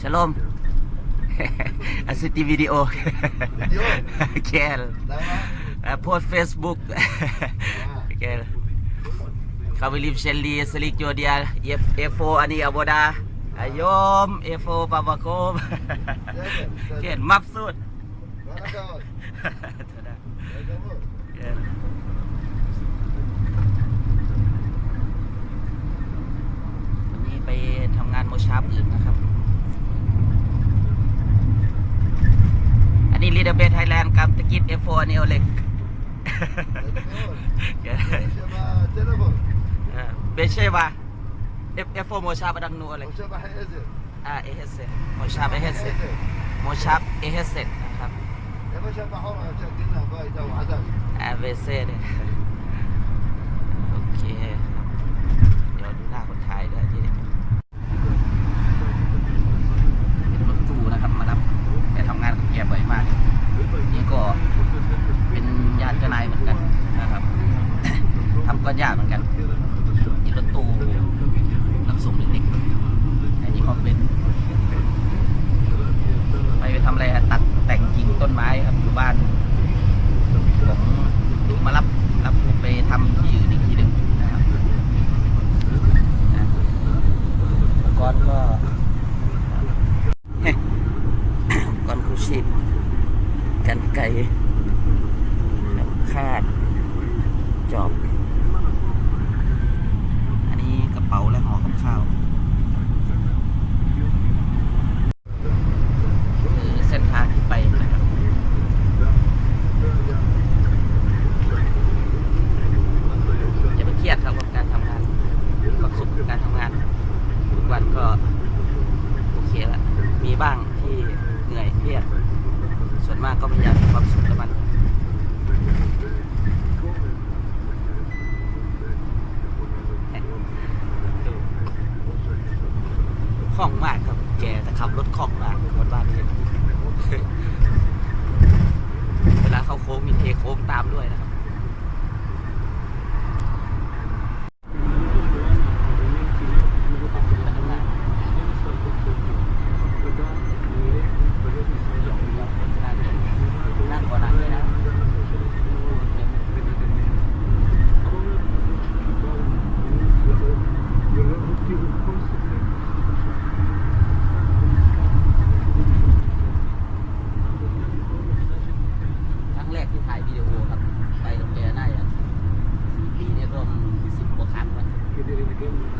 Shalom. Asiti video. Video? Kel. Lama? Uh, post Facebook. Kel. Kami live Shelly Selik Jodia F F4 ani aboda. Ayom F4 Babakom. Ken mabsud. Mana kawan? Mana kawan? Kel. วันนี้ไปทำงานโมชาร์ปอื่นนะครับ นนี้ลีดเบสไทยแลนด์กับตะกิด F4 อันนี้โอเล็ก Siapa telefon? เบเช่ว่า F F4 โมชาร์ปดังนูโอเล็ก Siapa Hazel? อ่าเอเฮเซโมชาร์ปเอเฮเซโมชาร์ปเอเฮเซนะครับ Siapa siapa orang cak kena baik tahu azan. อ่าเบเซ่เนี่ยโอเคครับเดี๋ยวดูหน้าคนถ่ายด้วยที่เป็นรถตู้นะครับมารับไปทำงานกับแกบ่อยมาก นี่ก็เป็นญาติเจ้านายเหมือนกันนะครับ ทำ ก็ยากเหมือนกันนี่รถตู้รับส่งเด็กๆอันนี้ก็เป็นไปไปทำอะไรฮะตัดแต่งกิ่งต้นไม้ครับอยู่บ้านของมารับรับไปทำที่อื่นอีกทีหนึ่งนะครับนะอุปกรณ์ก็อุปกรณ์ครูชีพกันไก่คาดจอบ อันนี้กระเป๋าและห่อกับข้าว คือเส้นทางที่ไปนะครับอย่าไปเครียดครับกับการทำงานมีความสุขกับการทำงาน ทุ ก็โอเคละมีบ้างที่เหนื่อยเครียดส่วนมากก็พยายามมีความสุขกับมันคล่องมากครับแกจะขับรถคล่องมากคนบ้านนี้เวลาเขาโค้งมีเทโค้งตามด้วยนะครับ Okay.